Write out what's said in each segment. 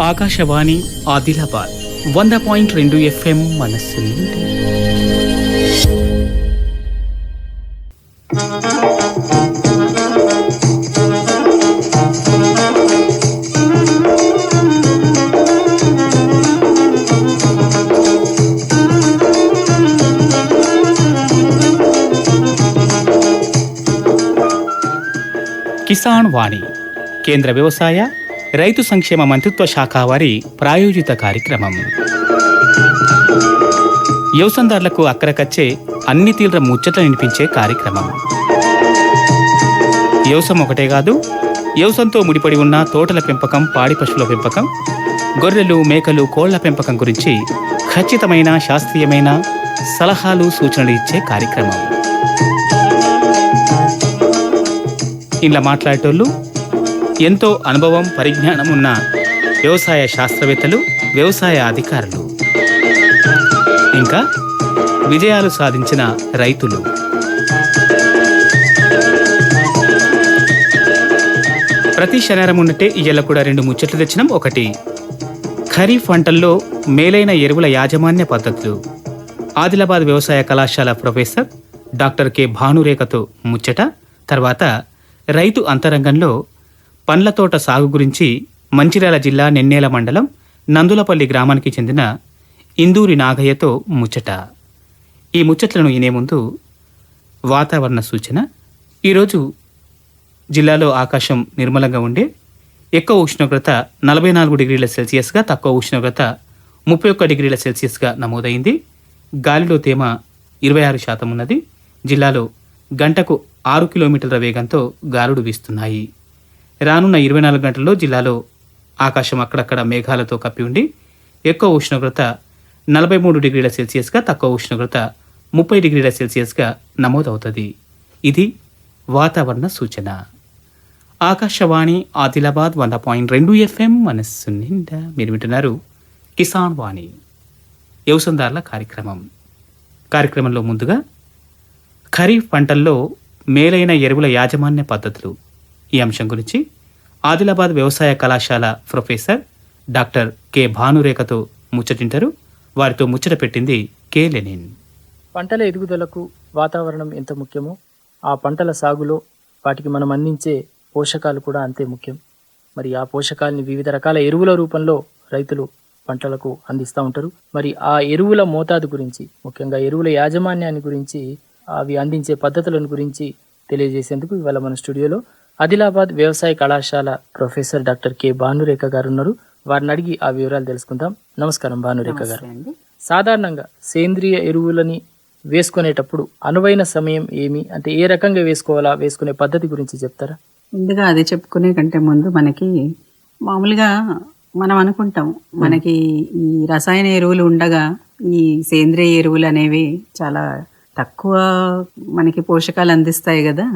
ఆకాశవాణి ఆదిలాబాద్ వంద పాయింట్ రెండు ఎఫ్ఎం మనస్సు కిసాన్ వాణి కేంద్ర వ్యవసాయ రైతు సంక్షేమ మంత్రిత్వ శాఖ వారి ప్రాయోజిత కార్యక్రమం. వ్యవసాయదారులకు అక్కరకచ్చే అన్ని తీవ్ర ముచ్చట్లు వినిపించే కార్యక్రమం. వ్యవసాయం ఒకటే కాదు వ్యవసాయంతో ముడిపడి ఉన్న తోటల పెంపకం పాడి పశువుల పెంపకం గొర్రెలు మేకలు కోళ్ళ పెంపకం గురించి ఖచ్చితమైన శాస్త్రీయమైన సలహాలు సూచనలు ఇచ్చే కార్యక్రమం. ఇలా మాట్లాడేటోళ్ళు ఎంతో అనుభవం పరిజ్ఞానం ఉన్న వ్యవసాయ శాస్త్రవేత్తలు వ్యవసాయ అధికారులు. ఇంకా విజయాలు సాధించిన రైతులు. ప్రతి శనివారం ఉన్నట్టే ఇయ్యాల కూడా రెండు ముచ్చట్లు తెచ్చినాం. ఒకటి ఖరీఫ్ పంటల్లో మేలైన ఎరువుల యాజమాన్య పద్ధతులు. ఆదిలాబాద్ వ్యవసాయ కళాశాల ప్రొఫెసర్ డాక్టర్ కె. భానురేఖతో ముచ్చట. తర్వాత రైతు అంతరంగంలో పండ్ల తోట సాగు గురించి మంచిర్యాల జిల్లా నెన్నేల మండలం నందులపల్లి గ్రామానికి చెందిన ఇందూరి నాగయ్యతో ముచ్చట. ఈ ముచ్చట్లను ఇనే ముందు వాతావరణ సూచన. ఈరోజు జిల్లాలో ఆకాశం నిర్మలంగా ఉండే ఎక్కువ ఉష్ణోగ్రత నలభై నాలుగు డిగ్రీల సెల్సియస్గా తక్కువ ఉష్ణోగ్రత ముప్పై ఒక్క డిగ్రీల సెల్సియస్గా నమోదైంది. గాలిలో తేమ ఇరవై ఆరు శాతం ఉన్నది. జిల్లాలో గంటకు ఆరు కిలోమీటర్ల వేగంతో గాలుడు వీస్తున్నాయి. రానున్న ఇరవై నాలుగు గంటల్లో జిల్లాలో ఆకాశం అక్కడక్కడ మేఘాలతో కప్పి ఉండి ఎక్కువ ఉష్ణోగ్రత నలభై మూడు డిగ్రీల సెల్సియస్గా తక్కువ ఉష్ణోగ్రత ముప్పై డిగ్రీల సెల్సియస్గా నమోదవుతుంది. ఇది వాతావరణ సూచన. ఆకాశవాణి ఆదిలాబాద్ వంద పాయింట్ రెండు ఎఫ్ఎం మనస్సు నిండా మీరు వింటున్నారు కిసాన్ వాణి. వ్యవసాయదారుల కార్యక్రమం. కార్యక్రమంలో ముందుగా ఖరీఫ్ పంటల్లో మేలైన ఎరువుల యాజమాన్య పద్ధతులు. ఈ అంశం గురించి ఆదిలాబాద్ వ్యవసాయ కళాశాల ప్రొఫెసర్ డాక్టర్ కె భానురేఖతో ముచ్చటింటారు. వారితో ముచ్చట పెట్టింది కె లెనిన్. పంటల ఎదుగుదలకు వాతావరణం ఎంత ముఖ్యమో ఆ పంటల సాగులో వాటికి మనం అందించే పోషకాలు కూడా అంతే ముఖ్యం. మరి ఆ పోషకాలని వివిధ రకాల ఎరువుల రూపంలో రైతులు పంటలకు అందిస్తూ ఉంటారు. మరి ఆ ఎరువుల మోతాదు గురించి ముఖ్యంగా ఎరువుల యాజమాన్యాన్ని గురించి అవి అందించే పద్ధతులను గురించి తెలియజేసేందుకు ఇవాళ మన స్టూడియోలో ఆదిలాబాద్ వ్యవసాయ కళాశాల ప్రొఫెసర్ డాక్టర్ కె భానురేఖ గారు ఉన్నారు వారిని అడిగి ఆ వివరాలు తెలుసుకుందాం. నమస్కారం భానురేఖ గారు. సాధారణంగా సేంద్రియ ఎరువులని వేసుకునేటప్పుడు అనువైన సమయం ఏమి? అంటే ఏ రకంగా వేసుకోవాలా? వేసుకునే పద్ధతి గురించి చెప్తారా? ముందుగా అది చెప్పుకునే కంటే ముందు మనకి మామూలుగా మనం అనుకుంటాం మనకి ఈ రసాయన ఎరువులు ఉండగా ఈ సేంద్రియ ఎరువులు అనేవి చాలా తక్కువ మనకి పోషకాలు అందిస్తాయి కదా.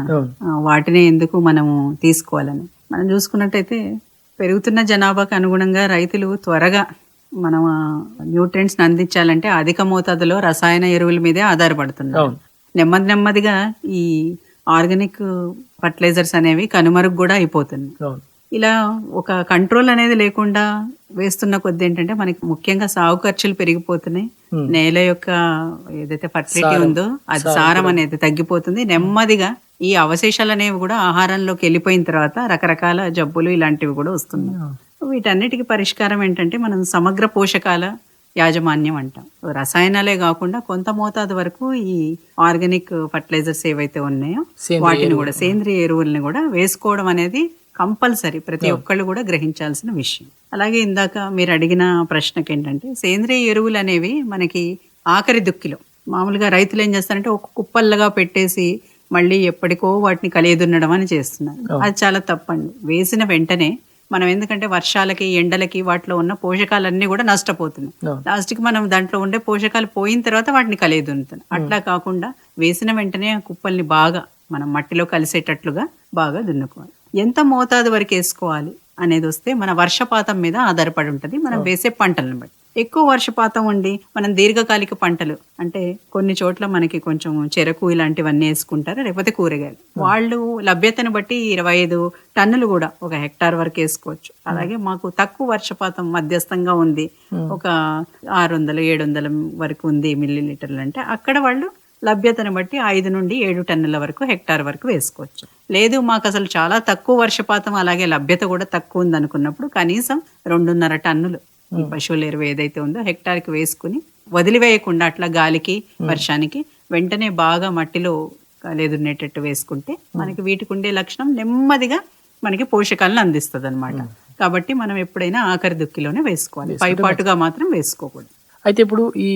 వాటినే ఎందుకు మనము తీసుకోవాలని. మనం చూసుకున్నట్టయితే పెరుగుతున్న జనాభాకు అనుగుణంగా రైతులు త్వరగా మనం న్యూట్రియంట్స్ అందించాలంటే అధిక మోతాదులో రసాయన ఎరువుల మీదే ఆధారపడుతున్నారు నెమ్మది నెమ్మదిగా ఈ ఆర్గానిక్ ఫర్టిలైజర్స్ అనేవి కనుమరుగు కూడా అయిపోతుంది ఇలా ఒక కంట్రోల్ అనేది లేకుండా వేస్తున్న కొద్ది ఏంటంటే మనకి ముఖ్యంగా సాగు ఖర్చులు పెరిగిపోతున్నాయి. నేల యొక్క ఏదైతే ఫర్టిలిటీ ఉందో అది సారం అనేది తగ్గిపోతుంది. నెమ్మదిగా ఈ అవశేషాలు అనేవి కూడా ఆహారంలోకి వెళ్ళిపోయిన తర్వాత రకరకాల జబ్బులు ఇలాంటివి కూడా వస్తున్నాయి. వీటన్నిటికీ పరిష్కారం ఏంటంటే మనం సమగ్ర పోషకాల యాజమాన్యం అంటాం. రసాయనాలే కాకుండా కొంత మోతాదు వరకు ఈ ఆర్గానిక్ ఫర్టిలైజర్స్ ఏవైతే ఉన్నాయో వాటిని కూడా సేంద్రియ ఎరువుల్ని కూడా వేసుకోవడం అనేది కంపల్సరీ ప్రతి ఒక్కళ్ళు కూడా గ్రహించాల్సిన విషయం. అలాగే ఇందాక మీరు అడిగిన ప్రశ్నకి ఏంటంటే సేంద్రియ ఎరువులు అనేవి మనకి ఆఖరి దుక్కిలో. మామూలుగా రైతులు ఏం చేస్తారంటే ఒక కుప్పల్లుగా పెట్టేసి మళ్ళీ ఎప్పటికో వాటిని కలియదున్నడం అని చేస్తున్నారు. అది చాలా తప్పండి. వేసిన వెంటనే మనం ఎందుకంటే వర్షాలకి ఎండలకి వాటిలో ఉన్న పోషకాలన్నీ కూడా నష్టపోతున్నాయి అవును. లాస్ట్కి మనం దాంట్లో ఉండే పోషకాలు పోయిన తర్వాత వాటిని కలియదున్నుతాం. అట్లా కాకుండా వేసిన వెంటనే ఆ కుప్పల్ని బాగా మనం మట్టిలో కలిసేటట్లుగా బాగా దున్నుకోవాలి. ఎంత మోతాదు వరకు వేసుకోవాలి అనేది వస్తే మన వర్షపాతం మీద ఆధారపడి ఉంటుంది. మనం వేసే పంటలను బట్టి. ఎక్కువ వర్షపాతం ఉండి మనం దీర్ఘకాలిక పంటలు అంటే కొన్ని చోట్ల మనకి కొంచెం చెరకు ఇలాంటివన్నీ వేసుకుంటారు లేకపోతే కూరగాయలు. వాళ్ళు లభ్యతను బట్టి ఇరవై ఐదు టన్నులు కూడా ఒక హెక్టార్ వరకు వేసుకోవచ్చు. అలాగే మాకు తక్కువ వర్షపాతం మధ్యస్థంగా ఉంది. ఒక ఆరు వందలు ఏడు వందల వరకు ఉంది మిల్లీ లీటర్లు అంటే. అక్కడ వాళ్ళు లభ్యతను బట్టి ఐదు నుండి ఏడు టన్నుల వరకు హెక్టార్ వరకు వేసుకోవచ్చు. లేదు మాకు అసలు చాలా తక్కువ వర్షపాతం అలాగే లభ్యత కూడా తక్కువ ఉంది అనుకున్నప్పుడు కనీసం రెండున్నర టన్నులు ఈ పశువుల ఎరువు ఏదైతే ఉందో హెక్టార్కి వేసుకుని వదిలివేయకుండా అట్లా గాలికి వర్షానికి వెంటనే బాగా మట్టిలో లేదున్నేటట్టు వేసుకుంటే మనకి వీటికి ఉండే లక్షణం నెమ్మదిగా మనకి పోషకాలను అందిస్తుంది అనమాట కాబట్టి మనం ఎప్పుడైనా ఆఖరి దుక్కిలోనే వేసుకోవాలి. పైపాటుగా మాత్రం వేసుకోకూడదు. అయితే ఇప్పుడు ఈ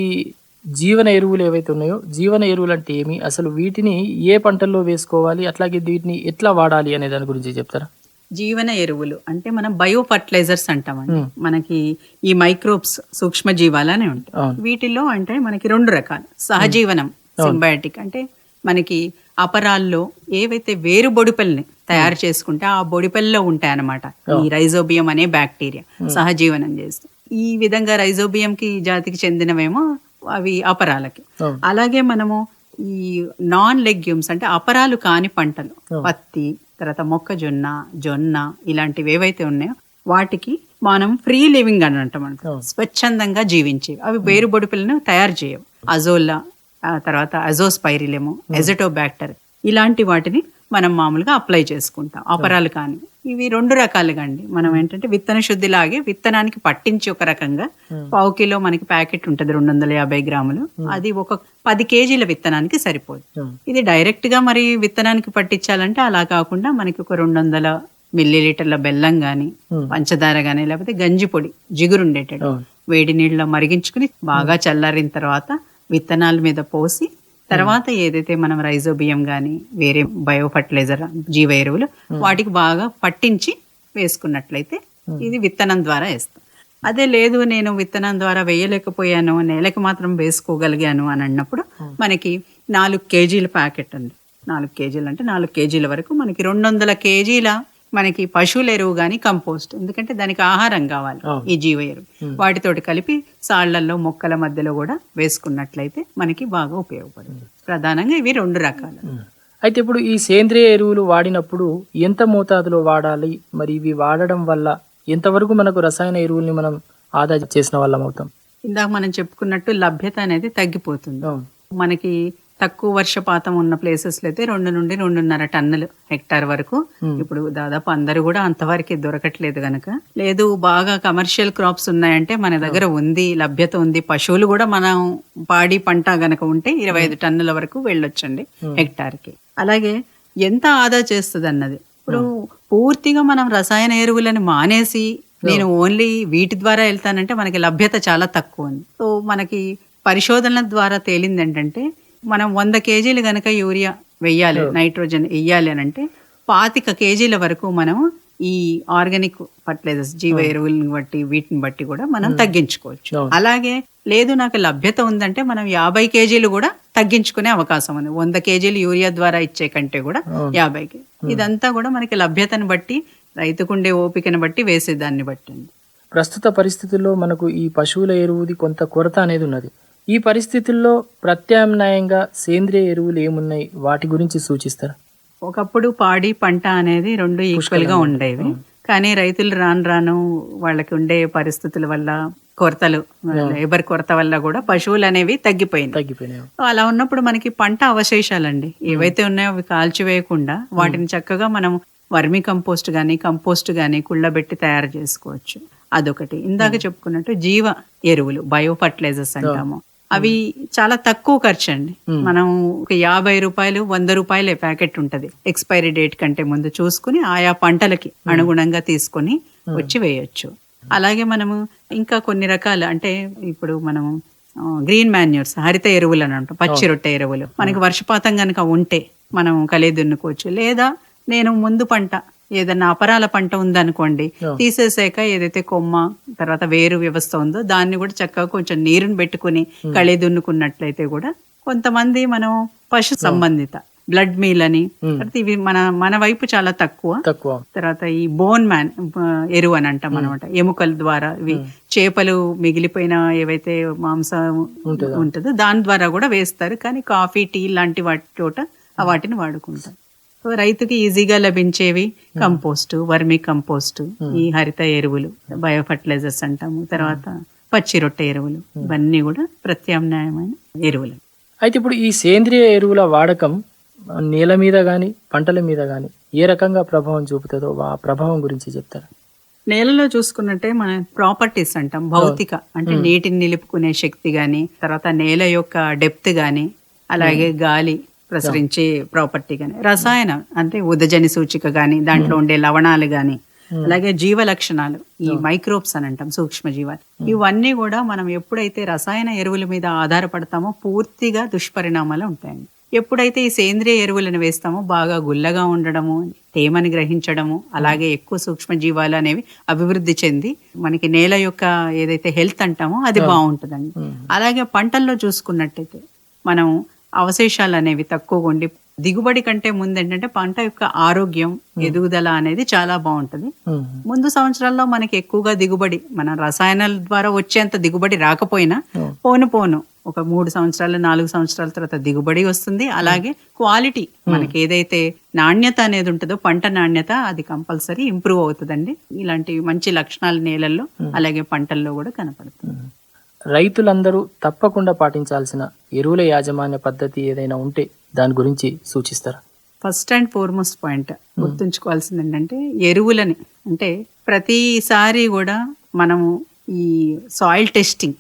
జీవన ఎరువులు ఏవైతే ఉన్నాయో జీవన ఎరువులు అంటే ఏమి? అసలు వీటిని ఏ పంటల్లో వేసుకోవాలి? అట్లాగే వీటిని ఎట్లా వాడాలి అనే దాని గురించి చెప్తారా? జీవన ఎరువులు. అంటే మనం బయో ఫర్టిలైజర్స్ అంటామండి మనకి ఈ మైక్రోబ్స్ సూక్ష్మ జీవాలనే ఉంటాయి. వీటిల్లో అంటే మనకి రెండు రకాలు. సహజీవనం సింబయాటిక్. అంటే మనకి అపరాల్లో ఏవైతే వేరు బొడిపెల్ని తయారు చేసుకుంటే ఆ బొడిపెల్లో ఉంటాయి అన్నమాట ఈ రైజోబియం అనే బ్యాక్టీరియా సహజీవనం చేస్తూ. ఈ విధంగా రైజోబియం కి జాతికి చెందినవేమో అవి అపరాలకి. అలాగే మనము ఈ నాన్ లెగ్యూమ్స్ అంటే అపరాలు కాని పంటలు పత్తి తర్వాత మొక్కజొన్న జొన్న ఇలాంటివి ఏవైతే ఉన్నాయో వాటికి మనం ఫ్రీ లివింగ్ అని అంటాం అనమాట. స్వచ్ఛందంగా జీవించేవి. అవి వేరు బొడుపులను తయారు చేయవు. అజోలా ఆ తర్వాత అజోస్పైరిలేమో ఎజటోబ్యాక్టర్ ఇలాంటి వాటిని మనం మామూలుగా అప్లై చేసుకుంటాం. అపరాలు కాని ఇవి రెండు రకాలుగా అండి మనం ఏంటంటే విత్తన శుద్ధి లాగే విత్తనానికి పట్టించి ఒక రకంగా పావు కిలో మనకి ప్యాకెట్ ఉంటుంది రెండు వందల యాభై గ్రాములు అది ఒక పది కేజీల విత్తనానికి సరిపోదు. ఉమ్. ఇది డైరెక్ట్గా మరి విత్తనానికి పట్టించాలంటే అలా కాకుండా మనకి ఒక రెండు వందల మిల్లీ లీటర్ల బెల్లం గాని పంచదార గాని లేకపోతే గంజి పొడి జిగురు ఉండేటట్టు అవును. వేడి నీళ్ళలో మరిగించుకుని బాగా చల్లారిన తర్వాత విత్తనాల మీద పోసి తర్వాత ఏదైతే మనం రైజోబియం గాని వేరే బయో ఫర్టిలైజర్ జీవ ఎరువులు వాటికి బాగా పట్టించి వేసుకున్నట్లయితే ఇది విత్తనం ద్వారా వేస్తాం. అదే లేదు నేను విత్తనం ద్వారా వేయలేకపోయాను నేలకి మాత్రం వేసుకోగలిగాను అని అన్నప్పుడు మనకి నాలుగు కేజీల ప్యాకెట్ అండి. నాలుగు కేజీలు అంటే నాలుగు కేజీల వరకు మనకి రెండు వందల కేజీల మనకి పశువుల ఎరువు కానీ కంపోస్ట్. ఎందుకంటే దానికి ఆహారం కావాలి ఈ జీవ ఎరువు. వాటితోటి కలిపి సాళ్ళల్లో మొక్కల మధ్యలో కూడా వేసుకున్నట్లయితే మనకి బాగా ఉపయోగపడుతుంది. ప్రధానంగా ఇవి రెండు రకాలు. అయితే ఇప్పుడు ఈ సేంద్రియ ఎరువులు వాడినప్పుడు ఎంత మోతాదులో వాడాలి? మరి ఇవి వాడడం వల్ల ఎంతవరకు మనకు రసాయన ఎరువుల్ని మనం ఆదా చేసిన వాళ్ళం అవుతాం? ఇందాక మనం చెప్పుకున్నట్టు లభ్యత అనేది తగ్గిపోతుంది. మనకి తక్కువ వర్షపాతం ఉన్న ప్లేసెస్లో అయితే రెండు నుండి రెండున్నర టన్నులు హెక్టార్ వరకు. ఇప్పుడు దాదాపు అందరూ కూడా అంతవరకు దొరకట్లేదు గనక. లేదు బాగా కమర్షియల్ క్రాప్స్ ఉన్నాయంటే మన దగ్గర ఉంది లభ్యత ఉంది. పశువులు కూడా మనం పాడి పంట గనక ఉంటే ఇరవై ఐదు టన్నుల వరకు వెళ్ళొచ్చండి హెక్టార్కి అలాగే ఎంత ఆదా చేస్తుంది అన్నది ఇప్పుడు పూర్తిగా మనం రసాయన ఎరువులను మానేసి నేను ఓన్లీ వీటి ద్వారా వెళ్తానంటే మనకి లభ్యత చాలా తక్కువ ఉంది. సో మనకి పరిశోధనల ద్వారా తేలింది ఏంటంటే మనం వంద కేజీలు గనక యూరియా వెయ్యాలి నైట్రోజన్ వెయ్యాలి అని అంటే పాతిక కేజీల వరకు మనం ఈ ఆర్గానిక్ ఫర్టిలైజర్స్ జీవ ఎరువులను బట్టి వీటిని బట్టి కూడా మనం తగ్గించుకోవచ్చు. అలాగే లేదు నాకు లభ్యత ఉందంటే మనం యాభై కేజీలు కూడా తగ్గించుకునే అవకాశం ఉంది. వంద కేజీలు యూరియా ద్వారా ఇచ్చే కంటే కూడా యాభైకి ఇదంతా కూడా మనకి లభ్యతను బట్టి రైతుకుండే ఓపికను బట్టి వేసేదాన్ని బట్టి అండి ప్రస్తుత పరిస్థితుల్లో మనకు ఈ పశువుల ఎరువుది కొంత కొరత అనేది ఉన్నది. ఈ పరిస్థితుల్లో ప్రత్యామ్నాయంగా సేంద్రియ ఎరువులు ఏమున్నాయి? వాటి గురించి సూచిస్తారా? ఒకప్పుడు పాడి పంట అనేది రెండు ఈక్వల్గా ఉండేవి. కానీ రైతులు రాను రాను వాళ్ళకి ఉండే పరిస్థితుల వల్ల కొరతలు లేబర్ కొరత వల్ల కూడా పశువులు అనేవి తగ్గిపోయినాయి. తగ్గిపోయినాయి అలా ఉన్నప్పుడు మనకి పంట అవశేషాలండి. ఏవైతే ఉన్నాయో అవి కాల్చివేయకుండా వాటిని చక్కగా మనం వర్మి కంపోస్ట్ గాని కంపోస్ట్ గాని కుళ్ళబెట్టి తయారు చేసుకోవచ్చు. అదొకటి. ఇందాక చెప్పుకున్నట్టు జీవ ఎరువులు బయో ఫర్టిలైజర్స్ అంటాము. అవి చాలా తక్కువ ఖర్చు అండి మనం ఒక యాభై రూపాయలు వంద రూపాయలే ప్యాకెట్ ఉంటది. ఎక్స్పైరీ డేట్ కంటే ముందు చూసుకుని ఆయా పంటలకి అనుగుణంగా తీసుకొని వచ్చి వేయొచ్చు. అలాగే మనము ఇంకా కొన్ని రకాల అంటే ఇప్పుడు మనము గ్రీన్ మాన్యూర్స్ హరిత ఎరువులు అని అంటాం. పచ్చి రొట్టె ఎరువులు. మనకి వర్షపాతం కనుక ఉంటే మనం కలే దున్నుకోవచ్చు లేదా నేను ముందు పంట ఏదన్నా అపరాల పంట ఉందనుకోండి తీసేసాక ఏదైతే కొమ్మ తర్వాత వేరు వ్యవస్థ ఉందో దాన్ని కూడా చక్కగా కొంచెం నీరుని పెట్టుకుని కళే దున్నుకున్నట్లయితే కూడా కొంతమంది మనం పశు సంబంధిత బ్లడ్ మీల్ అని. తర్వాత ఇవి మన మన వైపు చాలా తక్కువ. తక్కువ. తర్వాత ఈ బోన్ మ్యాన్ ఎరువు అని అంటాం అనమాట ఎముకల ద్వారా ఇవి చేపలు మిగిలిపోయిన ఏవైతే మాంసం ఉంటుందో. దాని ద్వారా కూడా వేస్తారు. కానీ కాఫీ టీ లాంటి వాటి చోట వాటిని వాడుకుంటారు సో రైతుకి ఈజీగా లభించేవి కంపోస్ట్ వర్మి కంపోస్ట్ ఈ హరిత ఎరువులు బయో ఫర్టిలైజర్స్ అంటాము తర్వాత పచ్చి రొట్టె ఎరువులు ఇవన్నీ కూడా ప్రత్యామ్నాయమైన ఎరువులు. అయితే ఇప్పుడు ఈ సేంద్రియ ఎరువుల వాడకం నేల మీద కానీ పంటల మీద కానీ ఏ రకంగా ప్రభావం చూపుతుందో ఆ ప్రభావం గురించి చెప్తారా? నేలలో చూసుకున్నట్టే మన ప్రాపర్టీస్ అంటాం భౌతిక అంటే నీటిని నిలుపుకునే శక్తి గాని తర్వాత నేల యొక్క డెప్త్ గాని అలాగే గాలి ప్రసరించే ప్రాపర్టీ గాని రసాయన అంటే ఉదజని సూచిక గాని దాంట్లో ఉండే లవణాలు గాని అలాగే జీవ లక్షణాలు ఈ మైక్రోబ్స్ అని అంటాం సూక్ష్మ జీవాలు ఇవన్నీ కూడా మనం ఎప్పుడైతే రసాయన ఎరువుల మీద ఆధారపడతామో పూర్తిగా దుష్పరిణామాలు ఉంటాయండి. ఎప్పుడైతే ఈ సేంద్రియ ఎరువులను వేస్తామో బాగా గుల్లగా ఉండడము తేమని గ్రహించడము అలాగే ఎక్కువ సూక్ష్మ జీవాలు అనేవి అభివృద్ధి చెంది మనకి నేల యొక్క ఏదైతే హెల్త్ అంటామో అది బాగుంటుందండి. అలాగే పంటల్లో చూసుకున్నట్టయితే మనం అవశేషాలు అనేవి తక్కువగా ఉండి దిగుబడి కంటే ముందు ఏంటంటే పంట యొక్క ఆరోగ్యం ఎదుగుదల అనేది చాలా బాగుంటుంది. ముందు సంవత్సరాల్లో మనకి ఎక్కువగా దిగుబడి మన రసాయనాల ద్వారా వచ్చేంత దిగుబడి రాకపోయినా పోను పోను ఒక మూడు సంవత్సరాలు నాలుగు సంవత్సరాల తర్వాత దిగుబడి వస్తుంది. అలాగే క్వాలిటీ మనకి ఏదైతే నాణ్యత అనేది ఉంటుందో పంట నాణ్యత అది కంపల్సరీ ఇంప్రూవ్ అవుతుందండి. ఇలాంటి మంచి లక్షణాలు నేలల్లో అలాగే పంటల్లో కూడా కనపడుతుంది. రైతులందరూ తప్పకుండా పాటించాల్సిన ఎరువుల యాజమాన్య పద్ధతి ఏదైనా ఉంటే దాని గురించి సూచిస్తారా? ఫస్ట్ అండ్ ఫార్మోస్ట్ పాయింట్ గుర్తుంచుకోవాల్సింది ఏంటంటే ఎరువులని అంటే ప్రతిసారి కూడా మనము ఈ సాయిల్ టెస్టింగ్.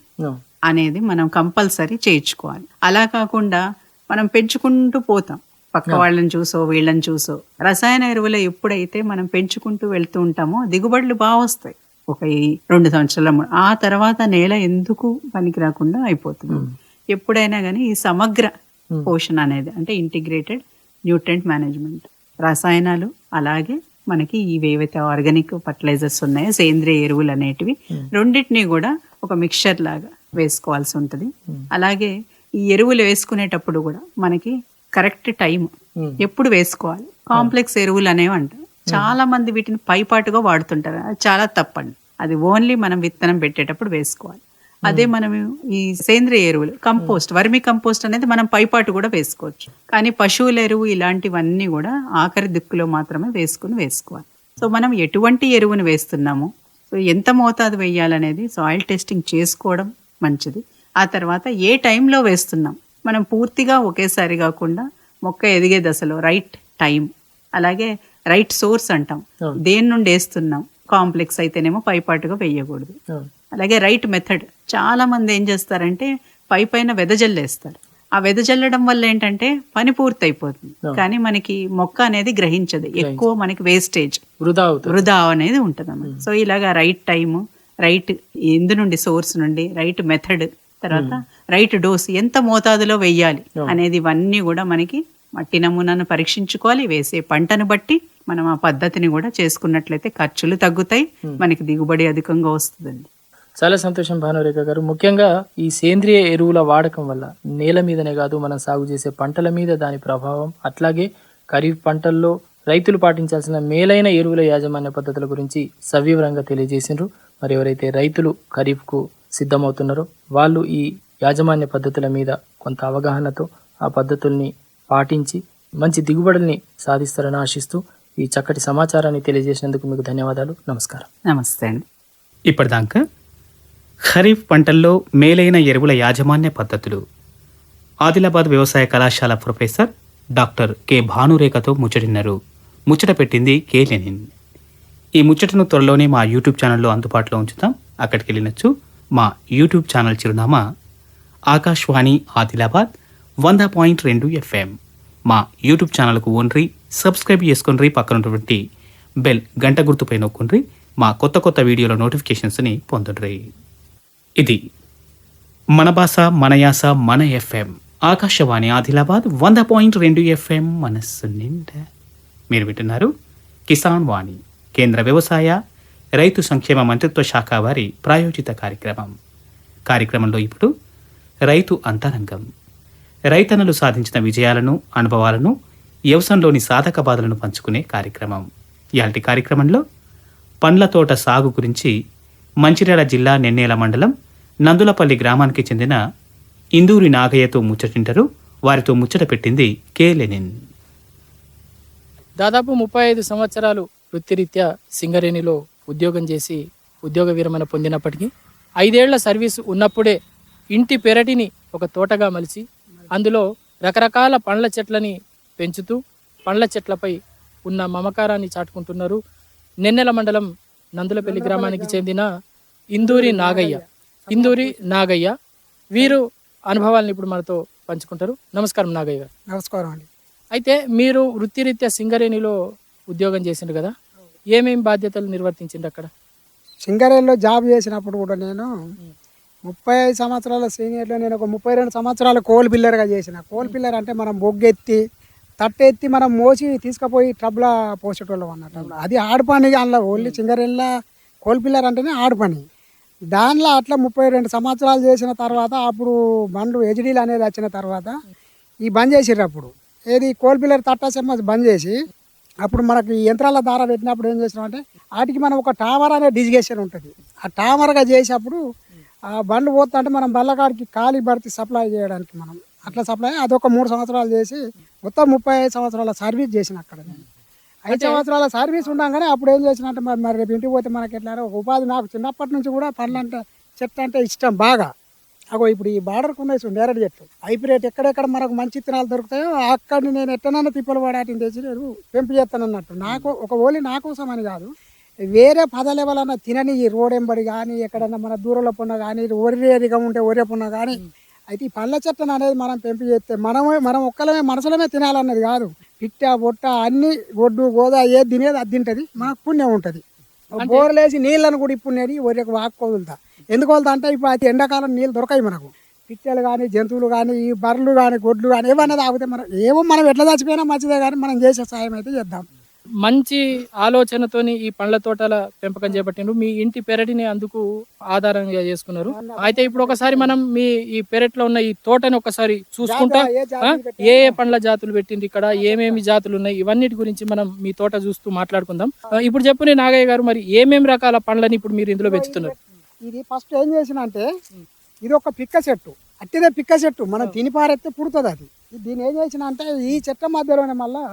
అనేది మనం కంపల్సరీ చేయించుకోవాలి. అలా కాకుండా మనం పెంచుకుంటూ పోతాం. పక్క వాళ్ళని చూసో వీళ్ళని చూసో. రసాయన ఎరువులు ఎప్పుడైతే మనం పెంచుకుంటూ వెళ్తూ ఉంటామో దిగుబడులు బాగా వస్తాయి. ఒక రెండు సంవత్సరాల ఆ తర్వాత నేల ఎందుకు పనికి రాకుండా అయిపోతుంది. ఎప్పుడైనా కానీ ఈ సమగ్ర పోషణ అనేది అంటే ఇంటిగ్రేటెడ్ న్యూట్రెంట్ మేనేజ్మెంట్. రసాయనాలు అలాగే మనకి ఇవి ఏవైతే ఆర్గానిక్ ఫర్టిలైజర్స్ ఉన్నాయో సేంద్రియ ఎరువులు అనేటివి రెండింటినీ కూడా ఒక మిక్చర్ లాగా వేసుకోవాల్సి ఉంటుంది. అలాగే ఈ ఎరువులు వేసుకునేటప్పుడు కూడా మనకి కరెక్ట్ టైం ఎప్పుడు వేసుకోవాలి? కాంప్లెక్స్ ఎరువులు అనేవి అంటారు చాలా మంది వీటిని పైపాటుగా వాడుతుంటారు. అది చాలా తప్పండి. అది ఓన్లీ మనం విత్తనం పెట్టేటప్పుడు వేసుకోవాలి. అదే మనం ఈ సేంద్రియ ఎరువులు కంపోస్ట్ వర్మి కంపోస్ట్ అనేది మనం పైపాటు కూడా వేసుకోవచ్చు. కానీ పశువుల ఎరువు ఇలాంటివన్నీ కూడా ఆఖరి దిక్కులో మాత్రమే వేసుకుని వేసుకోవాలి. సో మనం ఎటువంటి ఎరువును వేస్తున్నాము సో ఎంత మోతాదు వేయాలనేది సాయిల్ టెస్టింగ్ చేసుకోవడం మంచిది. ఆ తర్వాత ఏ టైంలో వేస్తున్నాం? మనం పూర్తిగా ఒకేసారి కాకుండా మొక్క ఎదిగే దశలో రైట్ టైం. అలాగే రైట్ సోర్స్ అంటాం. దేని నుండి వేస్తున్నాం? కాంప్లెక్స్ అయితేనేమో పైపాటుగా వేయకూడదు. అలాగే రైట్ మెథడ్. చాలా మంది ఏం చేస్తారంటే పై పైన వెదజల్లేస్తారు. ఆ వెదజల్లడం వల్ల ఏంటంటే పని పూర్తి అయిపోతుంది కానీ మనకి మొక్క అనేది గ్రహించదు. ఎక్కువ మనకి వేస్టేజ్ వృధా వృధా అనేది ఉంటుంది సో ఇలాగా రైట్ టైము రైట్ ఎందు నుండి సోర్స్ నుండి రైట్ మెథడ్ తర్వాత రైట్ డోస్ ఎంత మోతాదులో వెయ్యాలి అనేది ఇవన్నీ కూడా మనకి మట్టి నమూనాను పరీక్షించుకోవాలి. వేసే పంటను బట్టి మనం ఆ పద్ధతిని కూడా చేసుకున్నట్లయితే ఖర్చులు తగ్గుతాయి. మనకి దిగుబడి అధికంగా వస్తుందండి. చాలా సంతోషం భానురేఖ గారు. ముఖ్యంగా ఈ సేంద్రియ ఎరువుల వాడకం వల్ల నేల మీదనే కాదు మనం సాగు చేసే పంటల మీద దాని ప్రభావం అట్లాగే ఖరీఫ్ పంటల్లో రైతులు పాటించాల్సిన మేలైన ఎరువుల యాజమాన్య పద్ధతుల గురించి సవివరంగా తెలియజేసిండ్రు. మరి ఎవరైతే రైతులు ఖరీఫ్కు సిద్ధమవుతున్నారో వాళ్ళు ఈ యాజమాన్య పద్ధతుల మీద కొంత అవగాహనతో ఆ పద్ధతుల్ని పాటించి మంచి దిగుబడుల్ని సాధిస్తారని ఆశిస్తూ ఈ చక్కటి సమాచారాన్ని తెలియజేసినందుకు మీకు ధన్యవాదాలు. నమస్కారం. నమస్తే అండి. ఇప్పటిదాకా ఖరీఫ్ పంటల్లో మేలైన ఎరువుల యాజమాన్య పద్ధతులు. ఆదిలాబాద్ వ్యవసాయ కళాశాల ప్రొఫెసర్ డాక్టర్ కె భానురేఖతో ముచ్చటిన్నారు. ముచ్చట పెట్టింది కె లెనిన్. ఈ ముచ్చటను త్వరలోనే మా యూట్యూబ్ ఛానల్లో అందుబాటులో ఉంచుతాం. అక్కడికి వెళ్ళినచ్చు మా యూట్యూబ్ ఛానల్ చిరునామా ఆకాశవాణి ఆదిలాబాద్ వంద పాయింట్ రెండు ఎఫ్ఎం మా యూట్యూబ్ ఛానల్కు ఓన్రి సబ్స్క్రైబ్ చేసుకొనిరి పక్కనటువంటి బెల్ గంట గుర్తుపై నొక్కుండ్రి మా కొత్త కొత్త వీడియోల నోటిఫికేషన్స్ని పొందండి ఇది మన భాష మన యాస మన ఎఫ్ఎం ఆకాశవాణి ఆదిలాబాద్ వంద పాయింట్ రెండు ఎఫ్ఎం మనస్సు నిండా. మీరు వింటున్నారు కిసాన్ వాణి కేంద్ర వ్యవసాయ రైతు సంక్షేమ మంత్రిత్వ శాఖ వారి ప్రాయోజిత కార్యక్రమం. కార్యక్రమంలో ఇప్పుడు రైతు అంతరంగం. రైతన్నలు సాధించిన విజయాలను అనుభవాలను వ్యవసాయంలోని సాధక బాధలను పంచుకునే కార్యక్రమం. ఇలాంటి కార్యక్రమంలో పండ్ల తోట సాగు గురించి మంచిర్యాల జిల్లా నెన్నేల మండలం నందులపల్లి గ్రామానికి చెందిన ఇందూరి నాగయ్యతో ముచ్చటింటారు. వారితో ముచ్చట పెట్టింది కే. లెనిన్. దాదాపు ముప్పై ఐదు సంవత్సరాలు వృత్తిరీత్యా సింగరేణిలో ఉద్యోగం చేసి ఉద్యోగ విరమణ పొందినప్పటికీ ఐదేళ్ళ సర్వీసు ఉన్నప్పుడే ఇంటి పెరటిని ఒక తోటగా మలిచి అందులో రకరకాల పండ్ల చెట్లని పెంచుతూ పండ్ల చెట్లపై ఉన్న మమకారాన్ని చాటుకుంటున్నారు. నెన్నెల మండలం నందులపల్లి గ్రామానికి చెందిన ఇందూరి నాగయ్య. ఇందూరి నాగయ్య. వీరు అనుభవాలను ఇప్పుడు మనతో పంచుకుంటారు. నమస్కారం నాగయ్య గారు. నమస్కారం అండి. అయితే మీరు వృత్తిరీత్యా సింగరేణిలో ఉద్యోగం చేసిండ్రు కదా? ఏమేం బాధ్యతలు నిర్వర్తించిండ్రు అక్కడ? సింగరేణిలో జాబ్ చేసినప్పుడు కూడా నేను ముప్పై ఐదు సంవత్సరాల సీనియర్లో నేను ఒక ముప్పై రెండు సంవత్సరాల కోల్ పిల్లర్గా చేసిన. కోల్ పిల్లర్ అంటే మనం బొగ్గెత్తి తట్టెత్తి మనం మోసి తీసుకుపోయి ట్రబ్లా పోసేటోళ్ళం అన్నట్టు అది ఆడు పని అందులో ఓన్లీ సింగరేణిలో కోల్ పిల్లర్ అంటేనే ఆడు పని. దానిలో అట్లా ముప్పై రెండు సంవత్సరాలు చేసిన తర్వాత అప్పుడు బండ్లు హెచ్డీలు అనేది వచ్చిన తర్వాత ఈ బంద్ చేసిర్రు అప్పుడు. ఏది కోల్ పిల్లర్ తట్టాసెమ్మ బంద్ చేసి అప్పుడు మనకి ఈ యంత్రాల ద్వారా పెట్టినప్పుడు ఏం చేసినాం అంటే వాటికి మనం ఒక టావర్ అనే డిజిగేషన్ ఉంటుంది. ఆ టావర్గా చేసేటప్పుడు ఆ బండ్లు పోతా అంటే మనం బల్లకాడికి ఖాళీ భర్తీ సప్లై చేయడానికి మనం. అట్లా సప్లై అదొక మూడు సంవత్సరాలు చేసి మొత్తం ముప్పై ఐదు సంవత్సరాల సర్వీస్ చేసిన అక్కడ నేను. ఐదు సంవత్సరాల సర్వీస్ ఉండగానే అప్పుడు ఏం చేసినట్టే మరి మరి రేపు ఇంటికి పోతే మనకి ఎట్లా ఒక ఉపాధి నాకు చిన్నప్పటి నుంచి కూడా పండ్లు అంటే చెట్టు అంటే ఇష్టం బాగా. అగో ఇప్పుడు ఈ బార్డర్కి ఉన్నాయి నేరేడు చెట్లు హైబ్రిడ్ ఎక్కడెక్కడ మనకు మంచి విత్తనాలు దొరుకుతాయో అక్కడ నేను ఎట్టనన్నా తిప్పలు పడాటిని తెచ్చి నేను పెంపు చేస్తాను అన్నట్టు నాకు ఒక ఓలి నా కోసం అని కాదు. వేరే పదాలు ఎవరన్నా తినని ఈ రోడ్ ఎంబడి కానీ ఎక్కడన్నా మన దూరంలో పున్న కానీ ఒరిరేదిగా ఉంటే ఒరే పున్న కానీ అయితే ఈ పళ్ళ చెట్టును అనేది మనం పెంపు చేస్తే మనమే మనం ఒక్కలమే మనసులమే తినాలన్నది కాదు. పిట్ట బొట్ట అన్ని గొడ్డు గోదా ఏది తినేది అది తింటది. మనకు పుణ్యం ఉంటుంది. బోర్లేసి నీళ్ళను కూడా ఇప్పుడు నేను వాక్కు వదులుతా. ఎందుకు వదులుతా అంటే ఇప్పుడు అది ఎండాకాలం నీళ్ళు దొరకాయి మనకు. పిట్టలు కానీ జంతువులు కానీ ఈ బర్రెలు కానీ గొడ్లు కానీ ఏమన్నా తాగితే మనం ఏమో మనం ఎట్లా చచ్చిపోయినా మంచిదే కానీ మనం చేసే సాయం అయితే చేద్దాం. మంచి ఆలోచనతోని ఈ పండ్ల తోటల పెంపకం చేపట్టిండ్రు. మీ ఇంటి పెరటిని అందుకు ఆధారంగా చేసుకున్నారు. అయితే ఇప్పుడు ఒకసారి మనం మీ ఈ పెరట్లో ఉన్న ఈ తోటని ఒకసారి చూసుకుంటా ఏ ఏ పండ్ల జాతులు పెట్టిండ్రు ఇక్కడ? ఏమేమి జాతులు ఉన్నాయి? ఇవన్నిటి గురించి మనం మీ తోట చూస్తూ మాట్లాడుకుందాం. ఇప్పుడు చెప్పు నాగయ్య గారు మరి ఏమేమి రకాల పండ్లని ఇప్పుడు మీరు ఇందులో పెంచుతున్నారు? ఇది ఫస్ట్ ఏం చేసిన అంటే ఇది ఒక పిక్క చెట్టు. అట్టిదే పిక్క చెట్టు. మనం తిని పారెత్తే పుడుతుంది అది. దీన్ని ఏం చేసిన అంటే ఈ చెట్ల మధ్యలోనే మళ్ళా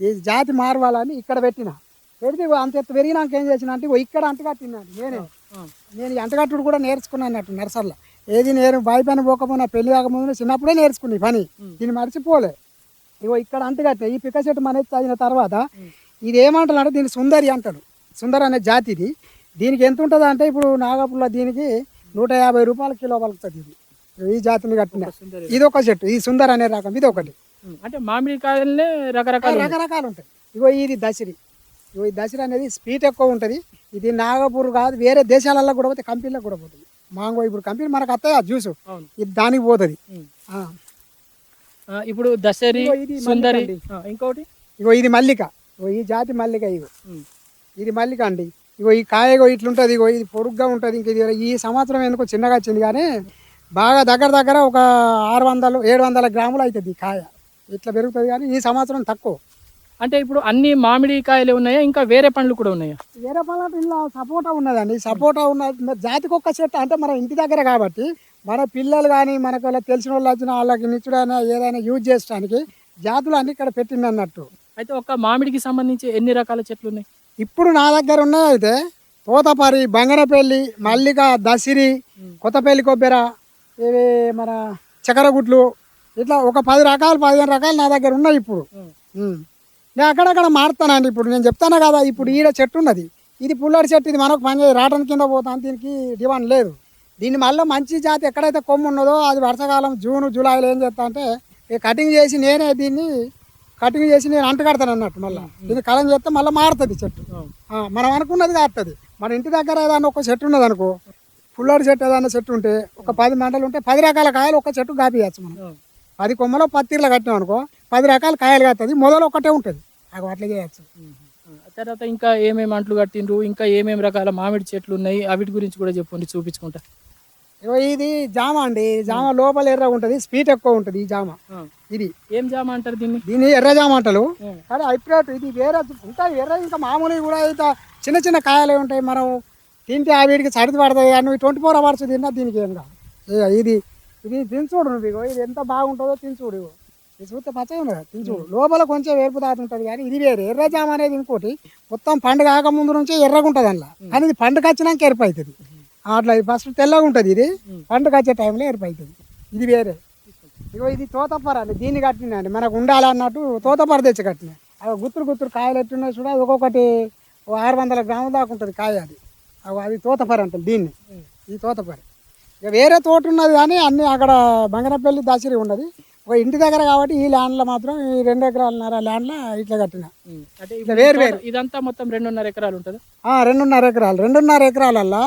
ఈ జాతి మారవాలని ఇక్కడ పెట్టిన. పెడితే అంత ఎత్తు పెరిగినాక ఏం చేసిన అంటే ఇక్కడ అంటగట్టినాను నేనే. నేను అంటగట్టుడు కూడా నేర్చుకున్నాను అన్నట్టు నర్సర్లో. ఏది నేను బాయి పని పోకపోయినా పెళ్ళి కాకముందు చిన్నప్పుడే నేర్చుకుని ఈ పని. దీన్ని మర్చిపోలే. ఇగో ఇక్కడ అంటగట్టిన ఈ పిక్క చెట్టు మన ఎత్తు అయిన తర్వాత ఇది ఏమంటారు అంటే దీన్ని సుందరి అంటాడు సుందరి అనే జాతి ఇది దీనికి ఎంత ఉంటుంది అంటే ఇప్పుడు నాగపుల్ల దీనికి నూట యాభై రూపాయల కిలో పలుకుతుంది ఇది. ఈ జాతిని కట్టిన. ఇది ఒక చెట్టు. ఈ సుందర్ అనే రకం. ఇది ఒకటి అంటే మామిడికాయలనే రకరకాల రకరకాలు ఉంటాయి. ఇగో ఇది దసరి. ఇగో ఈ దసరి అనేది స్వీట్ ఎక్కువ ఉంటుంది. ఇది నాగపూర్ కాదు వేరే దేశాలలో కూడా పోతే కంపెనీలకు కూడా పోతుంది. మాంగో ఇప్పుడు కంపెనీ మనకు వస్తాయి జ్యూస్. ఇది దానికి పోతుంది. ఇప్పుడు దశరి ఇది సుందరి ఇంకోటి? ఇగో ఇది మల్లిక. ఇగో ఈ జాతి మల్లిక ఇగో. ఇది మల్లిక అండి. ఇగో ఈ కాయ ఇగో ఇట్లుంటుంది ఇగో ఇది పొడుగ్గా ఉంటుంది ఇంక ఇది ఈ సంవత్సరం ఎందుకో చిన్నగా వచ్చింది కానీ బాగా దగ్గర దగ్గర ఒక ఆరు వందలు ఏడు వందల గ్రాములు అవుతుంది ఈ కాయ. ఇట్లా పెరుగుతుంది కానీ ఈ సంవత్సరం తక్కువ. అంటే ఇప్పుడు అన్ని మామిడికాయలే ఉన్నాయా? ఇంకా వేరే పండ్లు కూడా ఉన్నాయా? వేరే పళ్ళ ఇలా సపోటా ఉన్నదండి. సపోటా ఉన్నది మరి జాతికి ఒక్క చెట్టు అంటే మన ఇంటి దగ్గర కాబట్టి మన పిల్లలు కానీ మనకు వాళ్ళ తెలిసిన వాళ్ళు వచ్చిన వాళ్ళకి నిచ్చుడైనా ఏదైనా యూజ్ చేయడానికి జాతులు అన్ని ఇక్కడ పెట్టింది అన్నట్టు. అయితే ఒక మామిడికి సంబంధించి ఎన్ని రకాల చెట్లు ఉన్నాయి? ఇప్పుడు నా దగ్గర ఉన్నాయి అయితే తోతపరి బంగనపల్లి మల్లిక దసిరి కొత్తపల్లి కొబ్బెర ఇవి మన చక్కెరగుట్లు ఇట్లా ఒక పది రకాలు పదిహేను రకాలు నా దగ్గర ఉన్నాయి ఇప్పుడు. నేను అక్కడక్కడ మారుతానండి ఇప్పుడు. నేను చెప్తాను కదా ఇప్పుడు ఈడ చెట్టు ఉన్నది. ఇది పుల్లడి చెట్టు ఇది మనకు పని రావడం కింద పోతాను దీనికి డిమాండ్ లేదు. దీన్ని మళ్ళీ మంచి జాతి ఎక్కడైతే కొమ్ము ఉన్నదో అది వర్షాకాలం జూన్ జూలైలో ఏం చేస్తా అంటే ఈ కటింగ్ చేసి నేనే దీన్ని కటింగ్ చేసి నేను అంటు కడతాను అన్నట్టు మళ్ళీ. దీన్ని కలం చేస్తే మళ్ళీ మారుతుంది చెట్టు. మనం అనుకున్నది కాస్తుంది మన ఇంటి దగ్గర ఏదైనా ఒక చెట్టు ఉన్నది అనుకో పుల్లడి చెట్టు ఏదైనా చెట్టు ఉంటే ఒక పది మంటలు ఉంటే పది రకాల కాయలు ఒక చెట్టు కాపియచ్చు మనం. పది కొమ్మలో పది తీర్లు కట్టినాం అనుకో పది రకాల కాయలు కట్టది మొదలు ఒకటే ఉంటుంది. అవి అట్లా చేయచ్చు. తర్వాత ఇంకా ఏమేమి అంట్లు కట్టిండ్రు ఇంకా ఏమేమి రకాల మామిడి చెట్లు ఉన్నాయి అవిటి గురించి కూడా చెప్పండి చూపించుకుంటా. ఇగో ఇది జామ అండి. జామ లోపల ఎర్రగా ఉంటుంది స్వీట్ ఎక్కువ ఉంటుంది ఈ జామ. ఇది. ఏం జామ అంటారు దీన్ని? దీన్ని ఎర్ర జామ అంటారు. కానీ హైబ్రిడ్ ఇది వేరే ఉంటాయి ఎర్ర ఇంకా మామూలుగా కూడా అయితే చిన్న చిన్న కాయలే ఉంటాయి మనం. తింటే ఆ వీటికి సరిది పడుతుంది కానీ ట్వంటీ ఫోర్ అవర్స్ తిన్నా దీనికి ఏం కాదు. ఇది ఇది తినచూడు నువ్వు ఇగో. ఇది ఎంత బాగుంటుందో తినచూడు ఇగో. ఇది చూస్తే పచ్చగా ఉన్నది తినచూడు. లోపల కొంచెం వేర్పు దాటి ఉంటుంది కానీ ఇది వేరే. ఎర్ర జామ అనేది ఇంకోటి మొత్తం పండుగ కాక ముందు నుంచే ఎర్రగా ఉంటుంది అందులో కానీ ఇది పండుగ వచ్చినాక ఎరుపు అవుతుంది అట్లా ఫస్ట్ తెల్లగా ఉంటుంది ఇది. పండుగ వచ్చే టైంలో ఎరుపు అవుతుంది ఇది వేరే. ఇగో ఇది తోతపర అండి దీన్ని కట్టినండి. మనకు ఉండాలి అన్నట్టు తోతపర తెచ్చి కట్టిన. అవి గుత్తురు గుత్తురు కాయలు ఎట్టున్నాయి చూడ ఒక్కొక్కటి ఓ ఆరు వందల గ్రాముల దాకా ఉంటుంది కాయ అది. అవి అది తోతపర అంటారు దీన్ని. ఈ తోతపర. ఇక వేరే తోట ఉన్నది కానీ అన్ని అక్కడ బంగనపల్లి దసరి ఉన్నది. ఒక ఇంటి దగ్గర కాబట్టి ఈ ల్యాండ్లో మాత్రం ఈ రెండు ఎకరాలన్నర ల్యాండ్లో ఇట్లా కట్టిన. అంటే ఇట్లా వేరు వేరు. ఇదంతా మొత్తం రెండున్నర ఎకరాలు ఉంటుంది? రెండున్నర ఎకరాలు. రెండున్నర ఎకరాలల్లా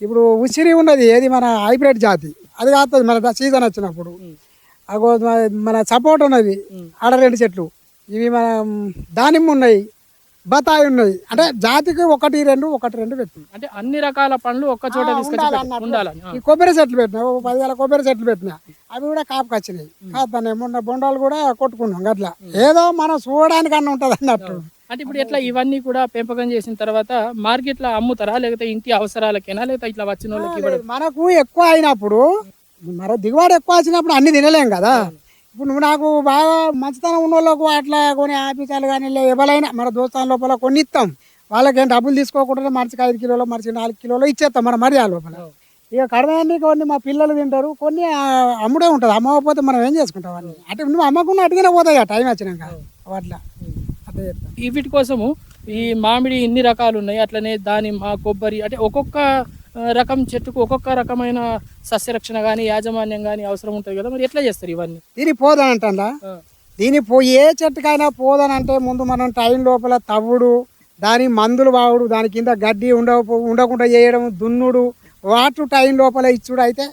ఇప్పుడు ఉసిరి ఉన్నది ఏది మన హైబ్రిడ్ జాతి. అది కాస్తుంది మన సీజన్ వచ్చినప్పుడు. మన సపోర్ట్ ఉన్నది. ఆడ రెండు చెట్లు. ఇవి మన దానిమ్మ ఉన్నాయి. బతాయి ఉన్నాయి అంటే జాతికి ఒకటి రెండు ఒకటి రెండు పెట్టింది అంటే అన్ని రకాల పండ్లు ఒక్క చోట తీసుకొచ్చి ఉండాలని. ఈ కొబ్బరి చెట్లు పెట్టినా ఓ పదివేల కొబ్బరి చెట్లు పెట్టినా అవి కూడా కాపుకి వచ్చినాయి. మొన్న బొండాలు కూడా కొట్టుకున్నాం గట్లా. ఏదో మనం చూడడానికి అన్న ఉంటుంది అన్నట్టు. అంటే ఇప్పుడు ఎట్లా ఇవన్నీ కూడా పెంపకం చేసిన తర్వాత మార్కెట్లో అమ్ముతారా? లేకపోతే ఇంటి అవసరాలకేనా? లేకపోతే ఇట్లా వచ్చిన వాళ్ళకి మనకు ఎక్కువ అయినప్పుడు మరో దిగుబడి ఎక్కువ వచ్చినప్పుడు అన్ని తినలేం కదా. ఇప్పుడు నువ్వు నాకు బాగా మంచితనం ఉన్న వాళ్ళకు అట్లా కొన్ని ఆఫీసాలు కానీ ఎవరైనా మన దోస్తాన్ లోపల కొన్ని ఇస్తాం వాళ్ళకి ఏం డబ్బులు తీసుకోకుండా మనిషికి ఐదు కిలోలు మనిషికి నాలుగు కిలోలు ఇచ్చేస్తాం మన మర్యాద లోపల. ఇక కడమన్నీ కొన్ని మా పిల్లలు తింటారు కొన్ని అమ్ముడే ఉంటుంది. అమ్మకపోతే మనం ఏం చేసుకుంటాం అన్ని? అంటే నువ్వు అమ్మకుండా అటుగానే పోతాయి టైం వచ్చినాక. అట్లా. అట్లా చేస్తాం ఈ వీటి కోసము ఈ మామిడి ఇన్ని రకాలు ఉన్నాయి. అట్లనే దానిమ్మ కొబ్బరి అంటే ఒక్కొక్క రకం చెట్టుకు ఒక్కొక్క రకమైన సస్యరక్షణ కానీ యాజమాన్యం కానీ అవసరం ఉంటుంది కదా మరి ఎట్లా చేస్తారు ఇవన్నీ? దీని పోదని అంటా దీని పో ఏ చెట్టుకైనా పోదని అంటే ముందు మనం టైం లోపల తవ్వుడు దాని మందులు వాడు దాని కింద గడ్డి ఉండ ఉండకుండా చేయడం దున్నుడు వాటర్ టైం లోపల ఇచ్చుడు అయితే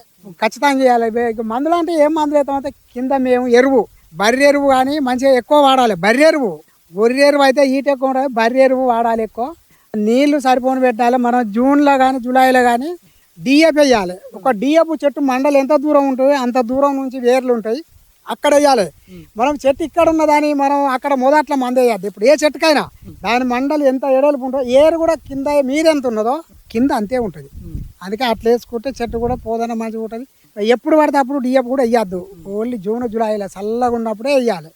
ఖచ్చితంగా చేయాలి. మందులు అంటే ఏం మందులు వేస్తామంటే కింద మేము ఎరువు బర్రె ఎరువు కానీ మంచిగా ఎక్కువ వాడాలి. బర్రె ఎరువు గొర్రె ఎరువు అయితే ఈట ఎక్కువ ఉంటుంది బర్రె ఎరువు వాడాలి ఎక్కువ. నీళ్ళు సరిపోని పెట్టాలి. మనం జూన్లో కానీ జూలైలో కానీ డిఎఫ్ వేయాలి. ఒక డిఎఫ్ చెట్టు మండలు ఎంత దూరం ఉంటుంది అంత దూరం నుంచి వేర్లు ఉంటాయి. అక్కడ వేయాలి. మనం చెట్టు ఇక్కడ ఉన్నదాన్ని మనం అక్కడ మొదట్లో మంద వేయద్దు. ఇప్పుడు ఏ చెట్టుకైనా దాని మండలు ఎంత ఎడలుపు ఉంటుందో ఏరు కూడా కింద మీద ఎంత ఉన్నదో కింద అంతే ఉంటుంది. అందుకే అట్లా వేసుకుంటే చెట్టు కూడా పోదన మంచిగా ఉంటుంది. ఎప్పుడు పడితే అప్పుడు డిఎఫ్ కూడా వేయద్దు. ఓన్లీ జూన్ జూలైలో చల్లగా ఉన్నప్పుడే వేయాలి.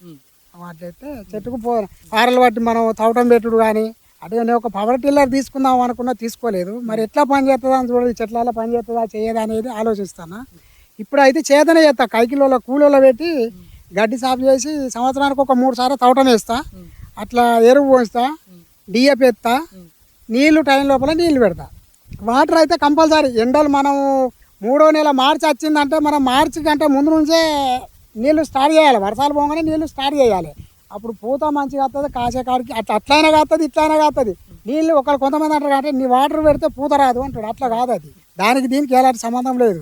అట్లయితే చెట్టుకు పో ఆరలు బట్టి మనం తవటం పెట్టుడు కానీ అదే నేను ఒక పవర్ టిల్లర్ తీసుకుందాం అనుకున్నా తీసుకోలేదు. మరి ఎట్లా పనిచేస్తుందా అని చూడాలి చెట్లలో పని చేస్తుందా చేయదా అనేది ఆలోచిస్తాను. ఇప్పుడు అయితే చేతనే చేస్తా కైకిలో కూలలో పెట్టి గడ్డి సాఫ్ చేసి సంవత్సరానికి ఒక మూడు సార్లు తవటం వేస్తా అట్లా ఎరువు పోస్తా డిఎఫ్ ఎత్తా నీళ్ళు టైం లోపల నీళ్ళు పెడతా. వాటర్ అయితే కంపల్సరీ. ఎండలు మనం మూడో నెల మార్చి వచ్చిందంటే మనం మార్చి కంటే ముందు నుంచే నీళ్ళు స్టార్ట్ చేయాలి. వర్షాలు పోగానే నీళ్ళు స్టార్ట్ చేయాలి. అప్పుడు పూత మంచిగా వస్తుంది కాసే కాడికి అట్లా అట్లయినా కాస్తుంది ఇట్లయినా కాస్తుంది నీళ్ళు ఒకళ్ళు కొంతమంది అంటారు అంటే నీ వాటర్ పెడితే పూత రాదు అంటాడు. అట్లా కాదు అది. దానికి దీనికి ఎలాంటి సంబంధం లేదు.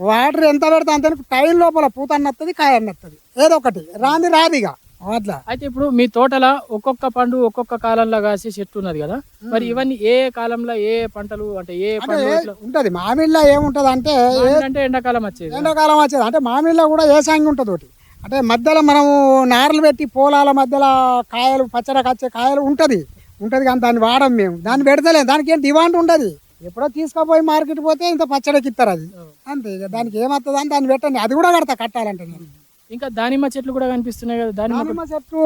వాటర్ ఎంత పెడితే అంత టైం లోపల పూత అన్నత్తది కాయ అన్నత్తది. ఏదో ఒకటి. రాంది రాదు ఇక అట్లా. అయితే ఇప్పుడు మీ తోటల ఒక్కొక్క పండు ఒక్కొక్క కాలంలో కాసే చెట్టు ఉన్నది కదా? మరి ఇవన్నీ ఏ కాలంలో ఏ పంటలు అంటే ఏ ఉంటది? మామిడిలో ఏముంటది అంటే అంటే ఎండాకాలం వచ్చేది ఎండాకాలం వచ్చేది. అంటే మామిడిలో కూడా ఏ సాంగి ఉంటుంది ఒకటి అంటే మధ్యలో మనము నారలు పెట్టి పోలాల మధ్యలో కాయలు పచ్చడి కచ్చే కాయలు ఉంటుంది. ఉంటుంది కానీ దాన్ని వాడం మేము. దాన్ని పెడతలేం. దానికి ఏం డిమాండ్ ఉండదు. ఎప్పుడో తీసుకుపోయి మార్కెట్ పోతే ఇంత పచ్చడికి ఇస్తారు అది. అంతే. ఇక దానికి ఏమవుతుంది అని దాన్ని పెట్టండి. అది కూడా కడతా కట్టాలంటే నేను. ఇంకా దానిమ్మ చెట్లు కూడా కనిపిస్తున్నాయి కదా. దానిమ్మ చెట్టు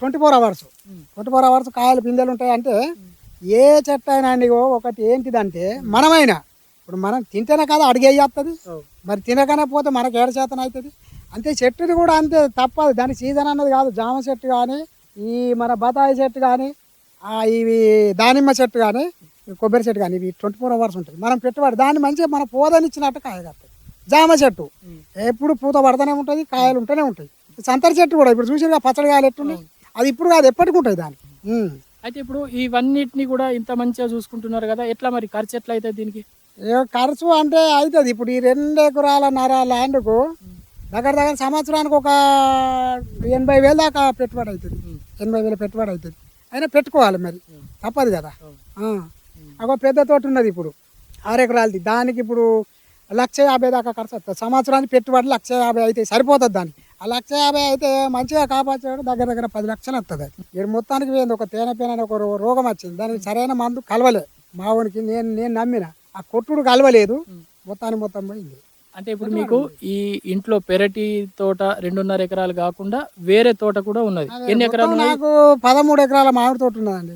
twenty four hours. Twenty four hours కాయలు పిందెలు ఉంటాయి అంటే ఏ చెట్టు అయినా అండి ఒకటి ఏంటిదంటే మనమైనా. ఇప్పుడు మనం తింటేనే కదా అడిగేస్తుంది మరి తినకనే పోతే మనకి ఏడు శాతం అవుతుంది అంతే చెట్టుది కూడా అంతే తప్పదు. దాని సీజన్ అన్నది కాదు. జామ చెట్టు కానీ ఈ మన బతాయి చెట్టు కానీ ఇవి దానిమ్మ చెట్టు కానీ కొబ్బరి చెట్టు కానీ ఇవి ట్వంటీ ఫోర్ అవర్స్ ఉంటుంది మనం పెట్టుబడి దాన్ని మంచిగా మన పోదనిచ్చినట్టు కాయ కట్టదు జామ చెట్టు ఎప్పుడు పూత పడుతూనే ఉంటుంది కాయలు ఉంటూనే ఉంటాయి. సంతర చెట్టు కూడా ఇప్పుడు చూసిగా పచ్చడి కాయలు ఎట్టున్నాయి అది ఇప్పుడు కాదు ఎప్పటికి ఉంటుంది దానికి. అయితే ఇప్పుడు ఇవన్నిటిని కూడా ఇంత మంచిగా చూసుకుంటున్నారు కదా ఎట్లా మరి ఖర్చు ఎట్లా అవుతుంది దీనికి ఖర్చు అంటే అవుతుంది. ఇప్పుడు ఈ రెండు ఎకరాల నర ల్యాండ్కు దగ్గర దగ్గర సంవత్సరానికి ఒక ఎనభై వేలు దాకా పెట్టుబడి అవుతుంది. ఎనభై వేల పెట్టుబడి అవుతుంది. అయినా పెట్టుకోవాలి మరి. తప్పదు కదా. అగో పెద్ద తోట ఉన్నది ఇప్పుడు. ఆరు ఎకరాలది. దానికి ఇప్పుడు లక్ష యాభై దాకా ఖర్చు వస్తుంది. సంవత్సరానికి పెట్టుబడి లక్ష యాభై అయితే సరిపోతుంది దానికి. ఆ లక్ష యాభై అయితే మంచిగా కాపాడాడు దగ్గర దగ్గర పది లక్షలు వస్తుంది అది. ఇక్కడ మొత్తానికి పోయింది. ఒక తేనె పేన ఒక రోగం వచ్చింది. దానికి సరైన మందు కలవలే. మావునికి నేను నేను నమ్మిన. ఆ కొట్టుడు కలవలేదు. మొత్తానికి మొత్తం పోయింది. అంటే ఇప్పుడు మీకు ఈ ఇంట్లో పెరటి తోట రెండున్నర ఎకరాలు కాకుండా వేరే తోట కూడా ఉన్నది. ఎన్ని ఎకరాలు నాకు పదమూడు ఎకరాల మామిడి తోట ఉన్నదండి.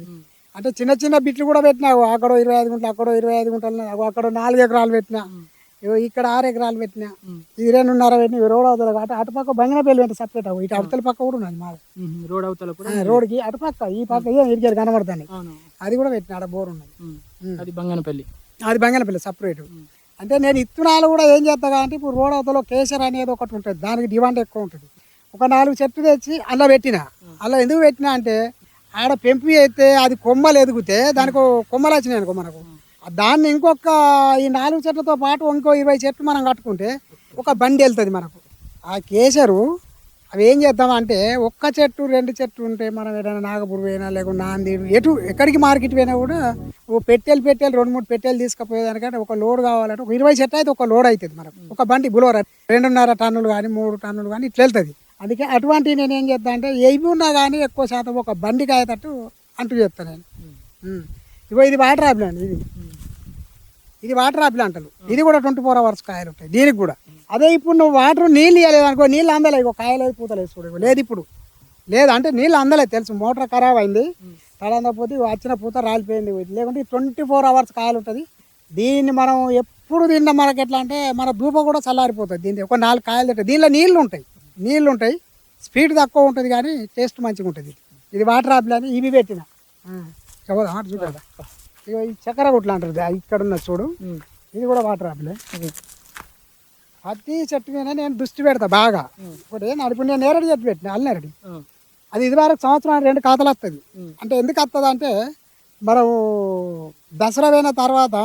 అంటే చిన్న చిన్న బిట్లు కూడా పెట్టినావు అక్కడ ఇరవై ఐదు గుంటలు అక్కడ ఇరవై ఐదు గుంటలు అక్కడ నాలుగు ఎకరాలు పెట్టినా ఇక్కడ ఆరు ఎకరాలు పెట్టినా ఇది రెండున్నర పెట్టిన రోడ్ అవుతుంది కాబట్టి అటుపక్క బంగినపల్లి వెంట సపరేట్ అవ్వ ఇటు అవతల పక్క కూడా ఉన్నది మాది. రోడ్ అవతల కూడా రోడ్కి అటుపక్క ఈ పక్క ఏం ఇరిగారు కనబడుతుంది. అవును. అది కూడా పెట్టిన ఆడ బోర్ ఉన్నది. అది బంగనపల్లి అది బంగినపల్లి సపరేట్ అంటే నేను ఇత్తనాలు కూడా ఏం చేస్తా అంటే ఇప్పుడు రోడ్ అవతలో కేసర్ అనేది ఒకటి ఉంటుంది. దానికి డిమాండ్ ఎక్కువ ఉంటుంది. ఒక నాలుగు చెట్లు తెచ్చి అలా పెట్టిన. అలా ఎందుకు పెట్టినా అంటే ఆడ పెంపు అయితే అది కొమ్మలు ఎదిగితే దానికి కొమ్మలు వచ్చినాయి అనుకో మనకు. దాన్ని ఇంకొక ఈ నాలుగు చెట్లతో పాటు ఇంకో ఇరవై చెట్లు మనం కట్టుకుంటే ఒక బండి వెళ్తుంది మనకు. ఆ కేసరు అవి ఏం చేద్దామంటే ఒక్క చెట్టు రెండు చెట్టు ఉంటే మనం ఏదైనా నాగపూర్ పోయినా లేకుంటే నాందేడు ఎటు ఎక్కడికి మార్కెట్ పోయినా కూడా ఓ పెట్టెలు పెట్టెలు రెండు మూడు పెట్టెలు తీసుకుపోయేదానికంటే ఒక లోడ్ కావాలంటే ఒక ఇరవై చెట్టు అయితే ఒక లోడ్ అవుతుంది మనకు. ఒక బండి బులోర రెండున్నర టన్నులు కానీ మూడు టన్నులు కానీ ఇట్లా వెళ్తుంది. అందుకే అటువంటి నేను ఏం చేద్దాం అంటే ఏవి ఉన్నా కానీ ఎక్కువ శాతం ఒక బండికి అయ్యేటట్టు అంటూ చెప్తాను నేను. ఇగో ఇది వాటర్ ఆపిల్ అండి ఇది ఇది వాటర్ ఆపిల్ అంటారు. ఇది కూడా ట్వంటీ ఫోర్ అవర్స్ కాయలు ఉంటాయి. దీనికి కూడా. అదే ఇప్పుడు నువ్వు వాటర్ నీళ్ళు ఇవ్వలేదు అనుకో నీళ్ళు అందలే. ఇగో కాయలేదు పూతలేదు చూడు ఇగో లేదు ఇప్పుడు. లేదు అంటే నీళ్ళు అందలేదు తెలుసు. మోటార్ ఖరాబ్ అయింది. తడందపోతే ఇగో వచ్చిన పూత రాలిపోయింది. లేకుంటే ట్వంటీ ఫోర్ అవర్స్ కాయలు ఉంటుంది. దీన్ని మనం ఎప్పుడు తిన్నా మనకి ఎట్లా అంటే మన దూప కూడా చల్లారిపోతుంది. దీన్ని ఒక నాలుగు కాయలు తింటాయి దీనిలో నీళ్ళు ఉంటాయి. నీళ్ళు ఉంటాయి. స్పీడ్ తక్కువ ఉంటుంది కానీ టేస్ట్ మంచిగా ఉంటుంది. ఇది వాటర్ ఆపిల్ అని ఇవి పెట్టిన. చూడదా ఇగో ఈ చక్కెర గుట్లు అంటారు ఇక్కడ ఉన్న చూడు. ఇది కూడా వాటర్ ఆపిలే. ప్రతి చెట్టు మీద నేను దృష్టి పెడతా బాగా. ఇప్పుడు నడుపు నేను నేరడి చెట్టు పెట్టిన అల్ల నేరడి. మ్మ్. అది ఇది వరకు సంవత్సరం రెండు ఖాతాలు వస్తుంది. అంటే ఎందుకు వస్తుంది అంటే మనం దసరా పోయిన తర్వాత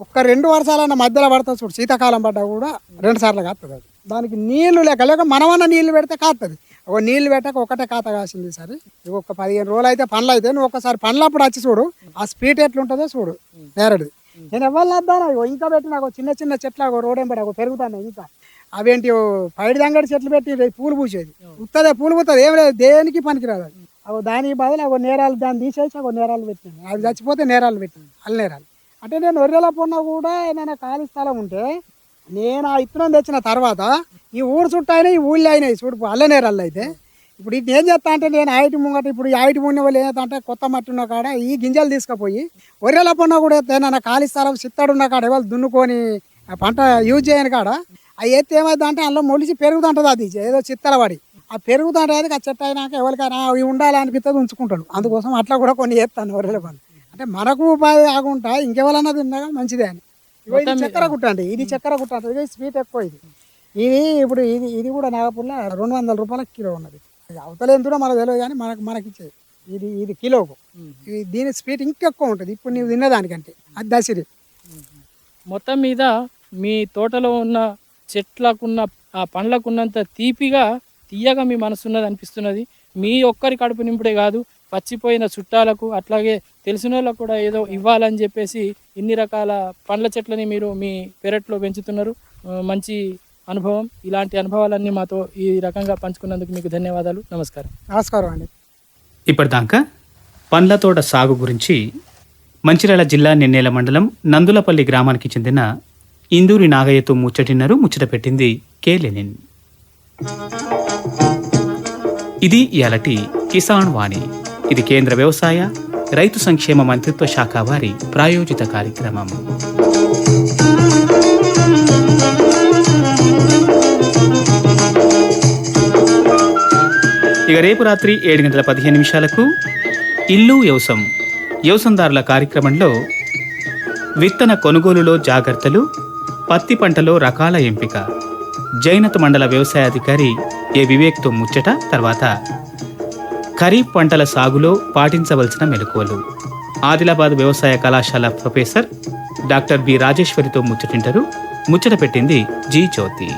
ఒక్క రెండు వర్షాలైనా మధ్యలో పడుతుంది చూడు శీతాకాలం పడ్డా కూడా రెండు సార్లు కాస్తుంది అది. దానికి నీళ్ళు లేక లేక మనమన్న నీళ్ళు పెడితే కాస్తుంది ఒక నీళ్ళు పెట్టక ఒకటే ఖాతా కాసింది సరే ఒక పదిహేను రోజులు అయితే పండ్లు అయితే నువ్వు ఒకసారి పండ్లప్పుడు వచ్చి చూడు ఆ స్పీడ్ ఎట్లుంటుందో చూడు నేరడిది. నేను ఎవరు వద్దాను ఇగో ఇంకా పెట్టి నాకు చిన్న చిన్న చెట్లు ఒక రోడ్ ఎంబడి ఒక పెరుగుతాను ఇంకా. అవేంటి పైడి దంగడి చెట్లు పెట్టి పూలు పూసేది. ఉత్తదే పూలు పూస్తుంది ఏం లేదు దేనికి పనికిరాదు అది. అవి దానికి బదులు అవి నేరాలు దాన్ని తీసేసి ఒక నేరాలు పెట్టినాను. అవి చచ్చిపోతే నేరాలు పెట్టినాను అల్ల నేరాలు అంటే నేను ఒర్రెల పొన్న కూడా ఏదైనా ఖాళీ స్థలం ఉంటే నేను ఆ ఇత్తనం తెచ్చిన తర్వాత ఈ ఊరు చుట్టూ అయినా ఈ ఊళ్ళో అయినాయి చూడు అల్ల అయితే. ఇప్పుడు ఇది ఏం చేస్తా అంటే నేను ఐటి ముంగట ఇప్పుడు ఈ ఆయిటి ముండి వాళ్ళు ఏం అంటే కొత్త మట్టి ఉన్న కాడ ఈ గింజలు తీసుకుపోయి ఒర్రెల పొన్న కూడా ఏదైనా ఖాళీ స్థలం చిత్తడు ఉన్న కాడ ఎవరు దున్నుకొని పంట యూజ్ చేయని కాడ ఆ ఎత్తి ఏమైంది అంటే అందులో మొలిచి పెరుగుతుంటుంది అది ఏదో చిత్తల పడి ఆ పెరుగుతుంటుంది ఆ చెట్టు అయినాక ఎవరికైనా అవి ఉండాలనిపిస్తుంది ఉంచుకుంటాడు అందుకోసం అట్లా కూడా కొన్ని చేస్తాను ఒర్రెల పని అంటే మనకు ఉపాధి కాకుండా ఇంకెవరన్నా తిన్నాక మంచిదే అని. ఇది చక్కెర గుట్ట అండి. ఇది చక్కెర గుట్ట ఇది స్వీట్ ఎక్కువ ఇది. ఇది ఇప్పుడు ఇది ఇది కూడా నాగపూర్లో రెండు వందల రూపాయలకు కిలో ఉన్నది. అవతల ఎంతుడో మనకు తెలియదు కానీ మనకు మనకి ఇచ్చేది. ఇది ఇది కిలోకు. ఇది దీని స్వీట్ ఇంకెక్కువ ఉంటుంది. ఇప్పుడు నీవు తిన్నదానికంటే. అది దసిరి మొత్తం మీద మీ తోటలో ఉన్న చెట్లకున్న ఆ పండ్లకున్నంత తీపిగా తీయగా మీ మనసు ఉన్నది అనిపిస్తున్నది. మీ ఒక్కరి కడుపు నింపుడే కాదు పచ్చిపోయిన చుట్టాలకు అట్లాగే తెలిసిన వాళ్ళకు కూడా ఏదో ఇవ్వాలని చెప్పేసి ఇన్ని రకాల పండ్ల చెట్లని మీరు మీ పెరట్లో పెంచుతున్నారు. మంచి అనుభవం. ఇలాంటి అనుభవాలన్నీ మాతో ఈ రకంగా పంచుకున్నందుకు మీకు ధన్యవాదాలు. నమస్కారం. నమస్కారం అండి. ఇప్పటిదాకా పండ్ల తోట సాగు గురించి మంచిర్యాల జిల్లా నిన్నేల మండలం నందులపల్లి గ్రామానికి చెందిన ఇందూరి నాగయ్యతో ముచ్చటిన్నారు ముచ్చట పెట్టింది కే లెనిన్. ఇది ఇయాలటి కిసాన్ వాణి. ఇది కేంద్ర వ్యవసాయ రైతు సంక్షేమ మంత్రిత్వ శాఖ వారి ప్రాయోజిత కార్యక్రమం. ఇక రేపు రాత్రి ఏడు గంటల పదిహేను నిమిషాలకు ఇల్లు వ్యవసం వ్యవసందారుల కార్యక్రమంలో విత్తన కొనుగోలులో జాగ్రత్తలు పత్తి పంటలో రకాల ఎంపిక. జైనత్ మండల వ్యవసాయాధికారి ఏ వివేక్తో ముచ్చట తర్వాత ఖరీఫ్ పంటల సాగులో పాటించవలసిన మెలకువలు. ఆదిలాబాద్ వ్యవసాయ కళాశాల ప్రొఫెసర్ డాక్టర్ బి రాజేశ్వరితో ముచ్చటింటారు. ముచ్చట పెట్టింది జీ జ్యోతి.